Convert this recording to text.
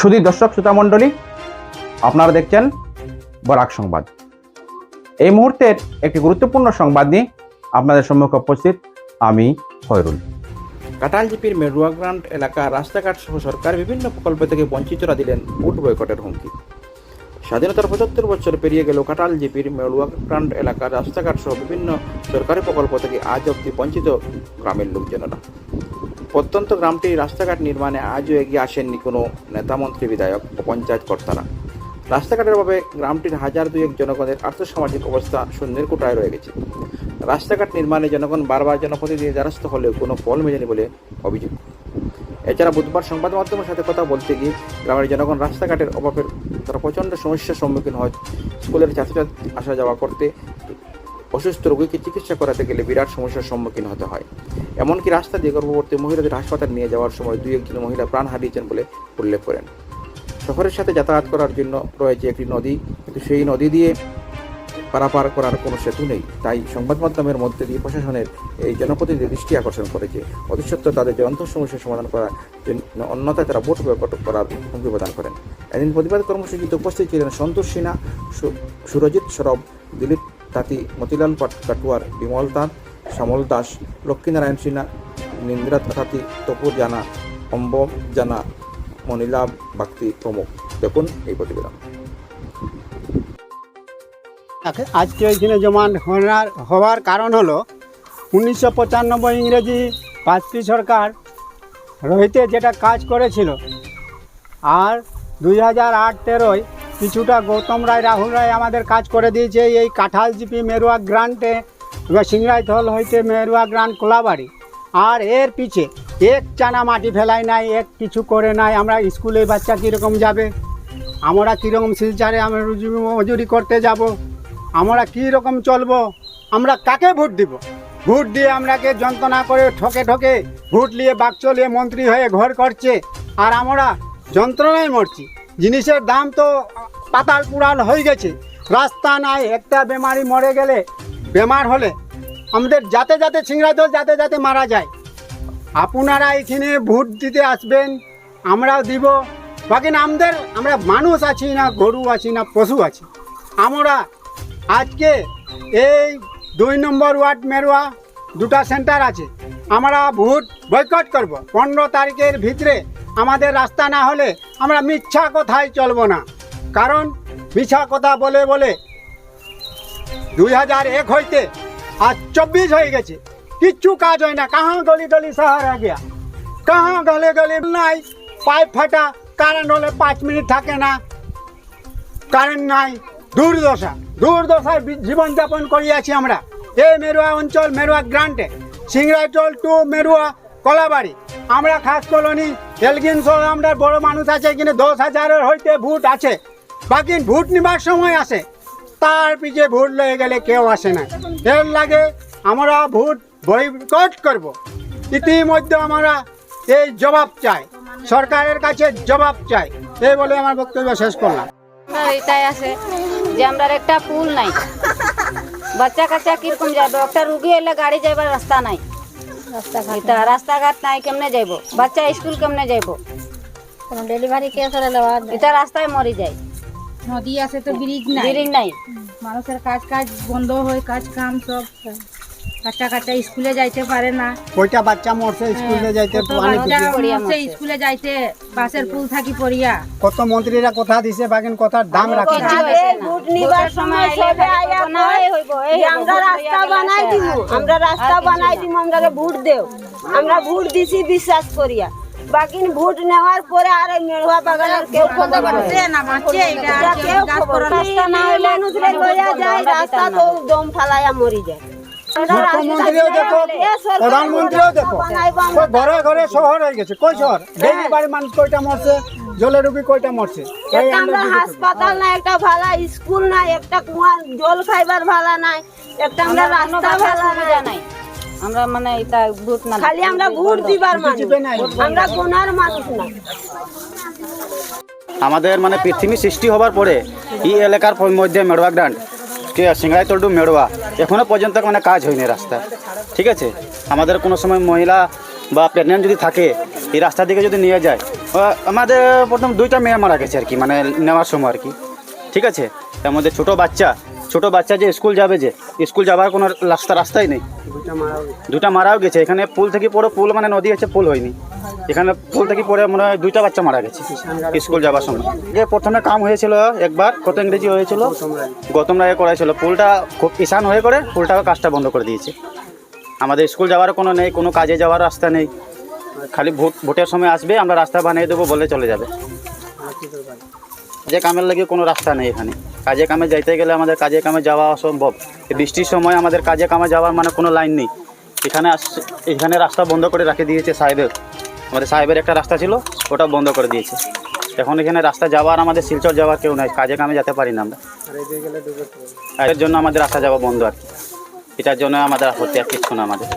শুধু দর্শক, শ্রোতা মণ্ডলী, আপনারা দেখছেন বরাক সংবাদ। এই মুহূর্তের একটি গুরুত্বপূর্ণ সংবাদ নিয়ে আপনাদের সম্মুখে উপস্থিত আমি খয়রুল। কাটালজিপির মেরুয়া গ্রান্ট এলাকা রাস্তাঘাট সহ সরকার বিভিন্ন প্রকল্প থেকে বঞ্চিতরা দিলেন ভোট বয়কটের হুমকি। স্বাধীনতার পঁচাত্তর বছর পেরিয়ে গেল কাটাল জিপির গ্রান্ট এলাকার রাস্তাঘাট সহ বিভিন্ন সরকারি প্রকল্প থেকে আজ অব্দি বঞ্চিত গ্রামের লোকজনেরা। প্রত্যন্ত গ্রামটির রাস্তাঘাট নির্মাণে আজও এগিয়ে আসেননি কোনো নেতামন্ত্রী বিধায়ক ও পঞ্চায়েত কর্তারা। রাস্তাঘাটের অভাবে গ্রামটির হাজার দুয়েক জনগণের আর্থসামাজিক অবস্থা শূন্যের কোটায় রয়ে গেছে। রাস্তাঘাট নির্মাণে জনগণ বারবার জনপ্রতিনিধি দ্বারস্থ হলেও কোনো ফল মেলেনি বলে অভিযোগ। এছাড়া বুধবার সংবাদ মাধ্যমের সাথে কথা বলতে গিয়ে গ্রামের জনগণ রাস্তাঘাটের অভাবের তারা প্রচণ্ড সমস্যার সম্মুখীন হয়। স্কুলের ছাত্রছাত্রী আসা যাওয়া করতে অসুস্থ রোগীকে চিকিৎসা করাতে গেলে বিরাট সমস্যার সম্মুখীন হতে হয়। এমনকি রাস্তা দিয়ে গর্ভবতী মহিলাদের হাসপাতাল নিয়ে যাওয়ার সময় দুই একজন মহিলা প্রাণ হারিয়েছেন বলে উল্লেখ করেন। শহরের সাথে যাতায়াত করার জন্য রয়েছে একটি নদী, কিন্তু সেই নদী দিয়ে পারাপার করার কোনো সেতু নেই। তাই সংবাদ মাধ্যমের মধ্যে দিয়ে প্রশাসনের এই জনপ্রতিনিধি দৃষ্টি আকর্ষণ করেছে। অতিসত্ত্বর তাদের জ্বলন্ত সমস্যার সমাধান করার জন্য অন্যথায় তারা ভোট বয়কট করার হুমকি প্রদান করেন। এদিন প্রতিবাদ কর্মসূচিতে উপস্থিত ছিলেন সন্তোষ সিনহা সুরজিৎ সরব, দিলীপ তাঁতি, মতিলাল কাটুয়ার বিমল তাঁত শ্যামল দাস, লক্ষ্মীনারায়ণ সিনহা নিন্দ্রা তাঁতি তপুর জানা, অম্ব জানা মনিলাভ বাক্তি প্রমুখ। দেখুন এই প্রতিবেদন। আখ- আজকে এখানে জমান হওয়ার কারণ হলো, উনিশশো পঁচানব্বই ইংরেজি বাজপেয়ী সরকার রহিতে যেটা কাজ করেছিল, আর দুই হাজার আট তেরোয় কিছুটা গৌতম রায়, রাহুল রায় আমাদের কাজ করে দিয়েছে এই কাঁঠাল জিপি মেরুয়া গ্রান্টে সিংরাই থল হইতে মেরুয়া গ্রান্ট কোলাবাড়ি। আর এর পিছে এক চানা মাটি ফেলাই নাই, এক কিছু করে নাই। আমরা স্কুলে বাচ্চা কীরকম যাবে? আমরা কীরকম শিলচারে আমরা রুজি মজুরি করতে যাব? আমরা কী রকম চলবো? আমরা কাকে ভোট দিব? ভোট দিয়ে আমরাকে যন্ত্রণা করে ঠকে ঠকে ভোট নিয়ে বাক্স নিয়ে মন্ত্রী হয়ে ঘর করছে। আর আমরা যন্ত্রণায় মরছি। জিনিসের দাম তো পাতাল পুরাল হয়ে গেছে। রাস্তা নাই, একটা বেমারি মরে গেলে বেমার হলে আমাদের যাতে যাতে ছিংড়া দল যাতে যাতে মারা যায়। আপনারা এখানে ভোট দিতে আসবেন, আমরাও দিব। বাকি আমাদের, আমরা মানুষ আছি না, গরু আছি না, পশু আছি। আমরা আজকে এই দুই নম্বর ওয়ার্ড মেরুয়া দুটা সেন্টার আছে। আমরা ভোট বয়কট করব। পনেরো তারিখের ভিতরে আমাদের রাস্তা না হলে আমরা মিথ্যা কথাই চলবো না। কারণ মিথ্যা কথা বলে বলে দুই হাজার এক হইতে আজ চব্বিশ হয়ে গেছে। কিচ্ছু কাজ হয় না। কাহা গলি গলি হয়ে গিয়া কাহা গলে গলি নাই। পাইপ ফাটা কারেন্ট হলে পাঁচ মিনিট থাকে না। কারেন্ট নাই। দুর্দশা। দুর্দশায় জীবনযাপন করিয়াছি আমরা। এই মেরুয়া অঞ্চল, মেরুয়া গ্রান্টে। সিংরাইটল টু, মেরুয়া কলাবাড়ি। আমরা খাস কলোনি এলগিন আমরা বড় মানুষ আছে, এখানে দশ হাজারের হইতে ভোট আছে। বাকি ভোট নিবার সময় আসে। তার পিছে ভোট লয়ে গেলে কেউ আসে না। এর লাগে আমরা ভোট বয়কট করব। ইতিমধ্যে আমরা এই জবাব চাই। সরকারের কাছে জবাব চাই। এই বলে আমার বক্তব্য শেষ করলাম। আর এটাই আছে যে আমরা একটা পুল নাই। বাচ্চা কাচ্চা কীরকম যাবে? একটা রুগী এলে গাড়ি যাইবার রাস্তা নাই। এটা রাস্তাঘাট নাই কেমনে যাইব? বাচ্চা স্কুল কেমনে যাইব? ডেলিভারি কেস হলে এটা রাস্তায় মরি যায়। নদী আছে তো ব্রিজ নাই বিরিং নাই মানুষের কাজ কাজ বন্ধ হয় কাজ কাম সব বাচ্চা কাচ্চা স্কুলে যাইতে পারে না কয়টা বাচ্চা মরছে স্কুলে যাইতে খুঁজে। পড়িয়া মরছে। স্কুলে যাইতে বাসের পুল থাকি পড়িয়া কত মন্ত্রীরা কথা দিছে বাকিন কথার দাম রাখে না। কিছু হয়েছে সময় কইবো, না, এই হইব, এই আমরা রাস্তা বানাই শেষ। দিব আমরা রাস্তা আর বানাই। দিব আমরা ভোট দেও আমরা ভোট দিছি বিশ্বাস করিয়া বাকি ভোট নেওয়ার পরে আর মেড়ুয়া বাগানের কেউ না। কেউ খবর রাস্তা না হলে মানুষরে লইয়া যায় রাস্তা তো দম ফালাইয়া মরি যায়। মুখ্যমন্ত্রীও দেখো প্রধানমন্ত্রীও দেখো ঘরে ঘরে শহর হয়ে গেছে। কই শহর? ডেইলি বাড়ি মানুষ কয়টা মরছে? রুগী কয়টা মরছে? আমরা। হাসপাতাল নাই একটা ভালো স্কুল নাই একটা কুয়া জল খাইবার ভালো নাই একটা আমরা রাস্তা ভালো নাই। আমরা মানে এটা ভোট না। খালি আমরা ভোট দিবার মানুষ। আমরা গোনার মানুষ না। আমাদের মানে পৃথিবী সৃষ্টি হবার পরে এই এলাকার মধ্যে মেড়ুয়া গ্রান্ট সিংড়াইতল টু মেড়ুয়া এখনও পর্যন্ত মানে কাজ হয়নি রাস্তা ঠিক আছে? আমাদের কোনো সময় মহিলা বা প্রেগনেন্ট যদি থাকে এই রাস্তা দিকে যদি নিয়ে যায় আমাদের প্রথম দুইটা মেয়ে মারা গেছে আর কি মানে নেওয়ার সময় আর কি ঠিক আছে? তার মধ্যে ছোটো বাচ্চা ছোটো বাচ্চা যে স্কুল যাবে যে স্কুল যাওয়ার কোনো রাস্তা রাস্তাই নেই। দুটা মারাও গেছে। এখানে পুল থেকে পড়ে পুল মানে নদী আছে পুল হয়নি। এখানে পুল থেকে পড়ে মনে হয় দুইটা বাচ্চা মারা গেছে স্কুল যাওয়ার সময়। যে প্রথমে কাম হয়েছিল একবার কত ইংরেজি হয়েছিল? গৌতম রায়। করাইছিল। পুলটা খুব কিষান হয়ে করে পুলটাকে কাজটা বন্ধ করে দিয়েছে। আমাদের স্কুল যাওয়ার কোনো নেই কোনো কাজে যাওয়ার রাস্তা নেই। খালি ভোট ভোটের সময় আসবে আমরা রাস্তা বানিয়ে দেবো বলে চলে যাবে। যে কামের লাগে কোনো রাস্তা নেই এখানে। কাজে কামে যাইতে গেলে আমাদের কাজে কামে যাওয়া অসম্ভব। বৃষ্টির সময় আমাদের কাজে কামে যাওয়ার মানে কোনো লাইন নেই। এখানে এখানে রাস্তা বন্ধ করে রেখে দিয়েছে সাহেবের। আমাদের সাহেবের একটা রাস্তা ছিল, ওটা বন্ধ করে দিয়েছে। এখন এখানে রাস্তা যাওয়ার, আমাদের শিলচর যাওয়ার কেউ নাই। কাজে কামে যেতে পারি না আমরা। এর জন্য আমাদের রাস্তা যাওয়া বন্ধ আর কি। এটার জন্য আমাদের আপত্তি আর কিচ্ছু না আমাদের।